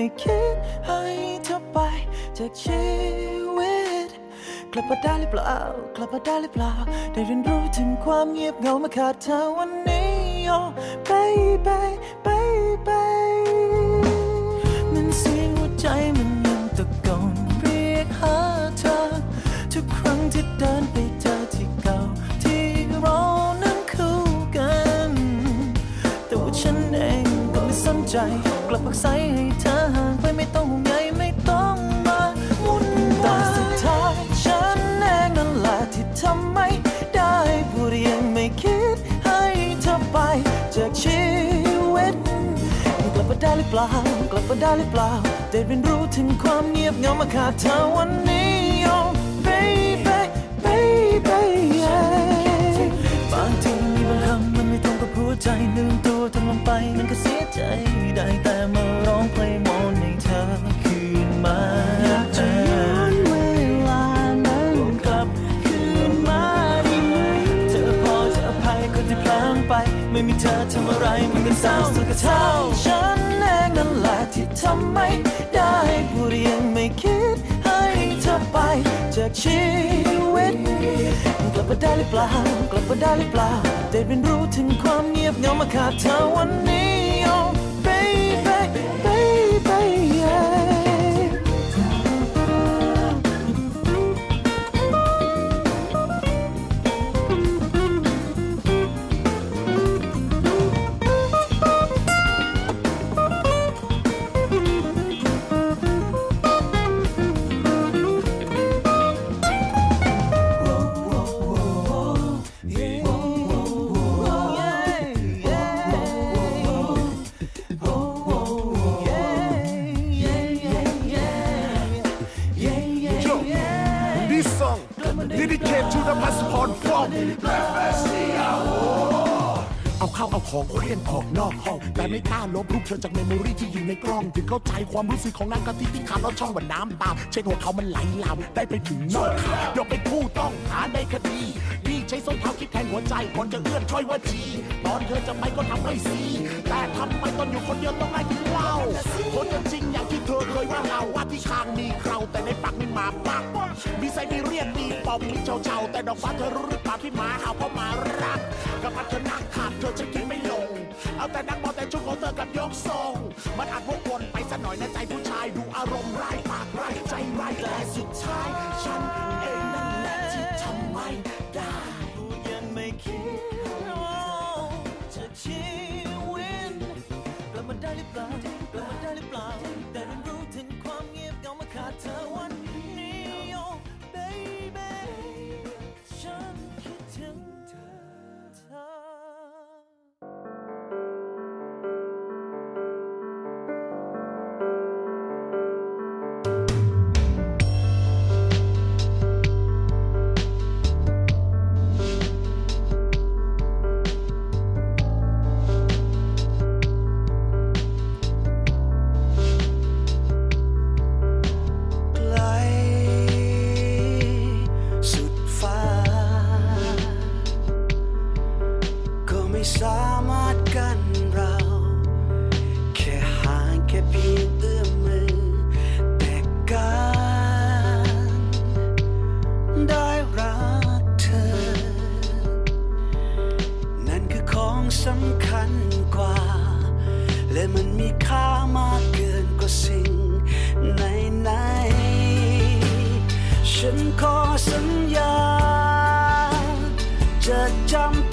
ไม่คิดให้เธอไปจากชีวิต กลับมาได้หรือเปล่ากลับมาได้หรือเปล่า ได้เรียนรู้ถึงความเงียบเหงามาขาดเธอวันนี้ oh baby baby สนใจ กลับปักใสให้เธอห่างไปไม่ต้องห่วงใยไม่ต้องมาวุ่นวายแต่สุดท้ายฉันเองนั่นแหละที่ทำไม่ได้พูดยังไม่คิดให้เธอไป จากชีวิต กลับมาได้หรือเปล่า กลับมาได้หรือเปล่าได้เรียนรู้ถึงความเงียบเหงามาขาดเธอวันนี้ oh baby baby yeah บางที ใจลืมตัวทำลงไปนั่นก็เสียใจได้แต่มาร้องเพลงวอนให้เธอคืนมาอยากจะย้อนเวลานั้นกลับคืนมาได้ไหมเธอพอจะอภัยคนที่พลางไป ไม่มีเธอทำอะไรมันก็เศร้าสุดกระเท่าฉันเองนั่นแหละที่ทำไม่ได้พูดยังไม่คิดให้เธอไปจากชีวิตกลับมาได้หรือเปล่ากลับมาได้หรือเปล่าได้เรียนรู้ถึงความ เงียบเหงามาขาดเธอวันนี้ passport from เอาเข้าเอาของเคลื่อนออกนอกห้อง แต่ไม่กล้าลบรูปเธอจากเมมโมรีที่อยู่ในกล้อง ถึงเข้าใจความรู้สึกของนางกะทิที่ขาดแล้วช่องว่าน้ำตาเช็คหัวเขามันไหลลามได้ไปถึงนอกขาเราเป็นผู้ต้องหาในคดีพี่ใช้ส้นเท้าคิดแทนหัวใจคนจะเอื้อนช่อยว่าจีตอนเธอจะไปก็ทำไม่ซีแต่ทำไมตอนอยู่คนเดียวต้องนั่กินเหล้าคนจะจริงอย่าง ที่หมาเห่าเพราะหมารักกับพันเธอนั่งขาดเธอฉันกินไม่ลง เอาแต่นั่งมองแต่ชุดของเธอกับยกทรง มันอาจวกวนไปสักหน่อยในใจผู้ชายดูอารมณ์ร้ายปากร้ายใจร้ายแต่สุดท้าย ฉันเองนั่นแหละที่ทำไม่ สัญญา จะจำ